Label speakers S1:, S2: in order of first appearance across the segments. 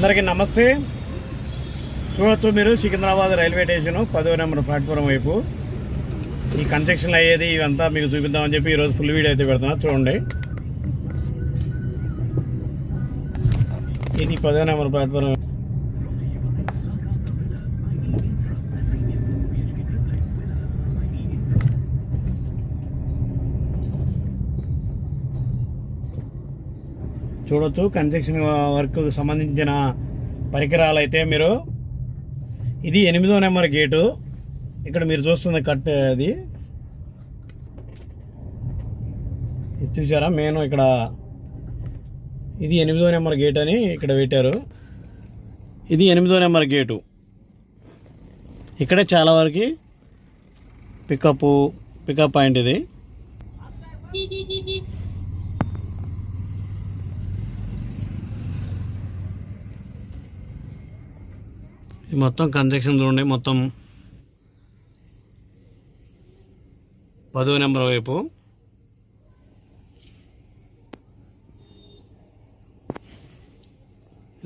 S1: అందరికీ నమస్తే. చూడొచ్చు మీరు సికింద్రాబాద్ రైల్వే స్టేషన్ పదో నెంబర్ ప్లాట్ఫారం వైపు. ఈ కన్స్ట్రక్షన్ అయ్యేది ఇవంతా మీకు చూపిద్దామని చెప్పి ఈరోజు ఫుల్ వీడియో అయితే పెడుతున్నా. చూడండి. ఇది పదో నెంబర్ ప్లాట్ఫారం. చూడొచ్చు. కన్స్ట్రక్షన్ వర్క్ సంబంధించిన పరికరాలు అయితే మీరు ఇది ఎనిమిదో నెంబర్ గేటు. ఇక్కడ మీరు చూస్తుంది కట్ అది. చూసారా? నేను ఇక్కడ ఇది ఎనిమిదో నెంబర్ గేట్ అని ఇక్కడ పెట్టారు. ఇది ఎనిమిదో నెంబర్ గేటు. ఇక్కడే చాలా వరకు పికప్ పికప్ పాయింట్ ఇది. ఇది మొత్తం కన్స్ట్రక్షన్ చూడండి మొత్తం పదో నెంబర్ వైపు.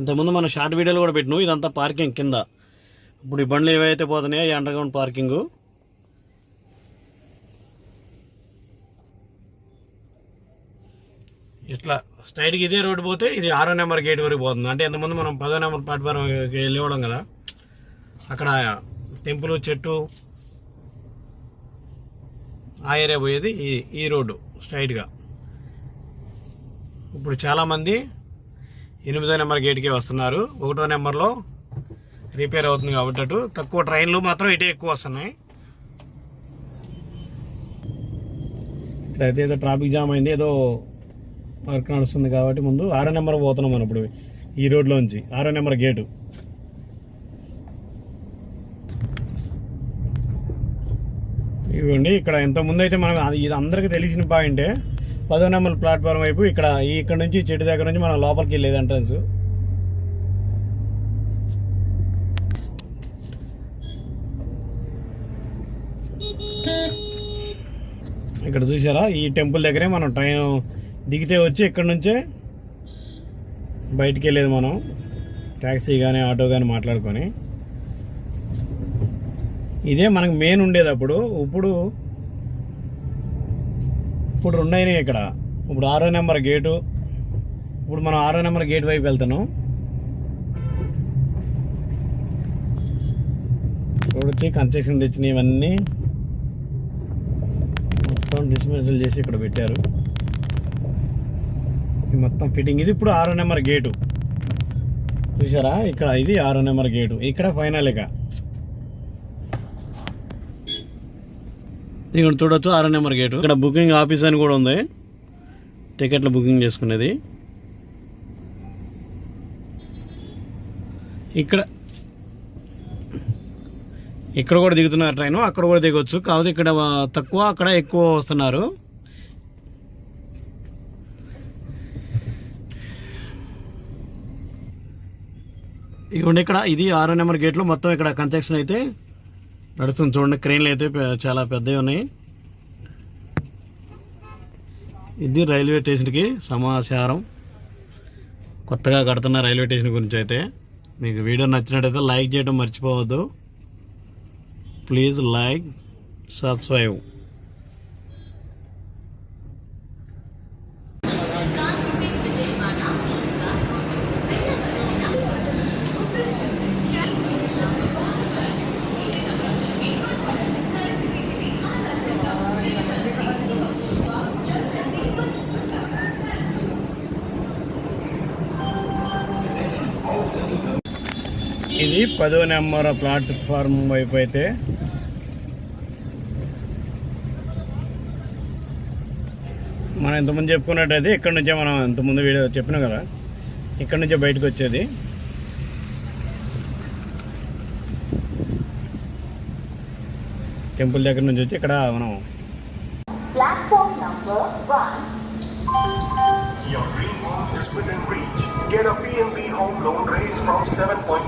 S1: ఇంతకుముందు మనం షార్ట్ వీడియోలు కూడా పెట్టినాం. ఇదంతా పార్కింగ్ కింద. ఇప్పుడు ఈ బండ్లు ఏవైతే పోతున్నాయో ఈ అండర్గ్రౌండ్ పార్కింగు పార్కింగ్ ఇట్లా స్ట్రైట్కి ఇదే రోడ్డు పోతే ఇది ఆరో నెంబర్ గేట్ వరకు పోతుంది. అంటే ఇంతకుముందు మనం పదో నెంబర్ ప్లాట్ఫారం వెళ్ళివ్వడం కదా. అక్కడ టెంపుల్ చెట్టు ఆ ఏరియా పోయేది ఈ ఈ రోడ్డు స్ట్రైట్గా ఇప్పుడు చాలామంది ఎనిమిదో నెంబర్ గేట్కి వస్తున్నారు. ఒకటో నెంబర్లో రిపేర్ అవుతుంది కాబట్టి అటు. తక్కువ ట్రైన్లు మాత్రం ఇటే ఎక్కువ వస్తున్నాయి. ఇక్కడైతే ఏదో ట్రాఫిక్ జామ్ అయింది ఏదో వర్క్ నడుస్తుంది కాబట్టి ముందు ఆరో నెంబర్ పోతున్నాం మనం ఇప్పుడు. ఈ రోడ్లోంచి ఆరో నెంబర్ గేటు ఇవ్వండి. ఇక్కడ ఇంతకుముందు ముందు అయితే మనం ఇది అందరికీ తెలిసిన పాయింటే పదో నెంబర్ ప్లాట్ఫామ్ వైపు ఇక్కడ ఇక్కడ నుంచి చెట్టు దగ్గర నుంచి మనం లోపలికి వెళ్ళేది ఎంట్రన్స్ ఇక్కడ చూసారా ఈ టెంపుల్ దగ్గరే మనం ట్రైన్ దిగితే వచ్చి ఇక్కడ నుంచే బయటికి వెళ్ళేది మనం. ట్యాక్సీ కానీ ఆటో కానీ మాట్లాడుకొని. ఇదే మనకు మెయిన్ ఉండేది అప్పుడు ఇప్పుడు ఇప్పుడు రెండు అయినాయి ఇక్కడ. ఇప్పుడు ఆరో నెంబర్ గేటు ఇప్పుడు మనం ఆరో నెంబర్ గేట్ వైపు వెళ్తున్నాం. చూడొచ్చి కన్స్ట్రక్షన్ తెచ్చినవి ఇవన్నీ. మొత్తం డిస్మెజల్ చేసి ఇక్కడ పెట్టారు. మొత్తం ఫిట్టింగ్ ఇది ఇప్పుడు ఆరో నెంబర్ గేటు చూసారా? ఇక్కడ ఇది ఆరో నెంబర్ గేటు ఇక్కడ ఫైనల్ ఇక. ఇక్కడ చూడొచ్చు ఆరో నెంబర్ గేటు. ఇక్కడ బుకింగ్ ఆఫీస్ అని కూడా ఉంది. టికెట్లు బుకింగ్ చేసుకునేది. ఇక్కడ ఇక్కడ కూడా దిగుతున్నారు ట్రైన్ అక్కడ కూడా దిగొచ్చు. కాకపోతే ఇక్కడ తక్కువ అక్కడ ఎక్కువ వస్తున్నారు. ఇదిగోండి ఇక్కడ ఇది ఆరో నెంబర్ గేట్లో మొత్తం ఇక్కడ కన్స్ట్రక్షన్ అయితే నడుస్తుంది చూడండి క్రెయిన్లు అయితే చాలా పెద్దవి ఉన్నాయి. ఇది రైల్వే స్టేషన్కి సమాచారం. కొత్తగా కడుతున్న రైల్వే స్టేషన్ గురించి అయితే. మీకు వీడియో నచ్చినట్టయితే లైక్ చేయడం మర్చిపోవద్దు. Please like subscribe. ఇది పదో నెంబర్ ప్లాట్ఫామ్ వైపు అయితే మనం ఇంతకుముందు చెప్పుకున్నట్టయితే ఇక్కడ నుంచే మనం ఇంతకుముందు వీడియో చెప్పినాం కదా ఇక్కడ నుంచే బయటకు వచ్చేది టెంపుల్ దగ్గర నుంచి వచ్చి ఇక్కడ మనం.
S2: Your dream home is within reach. Get a PNB home loan raised from 7.4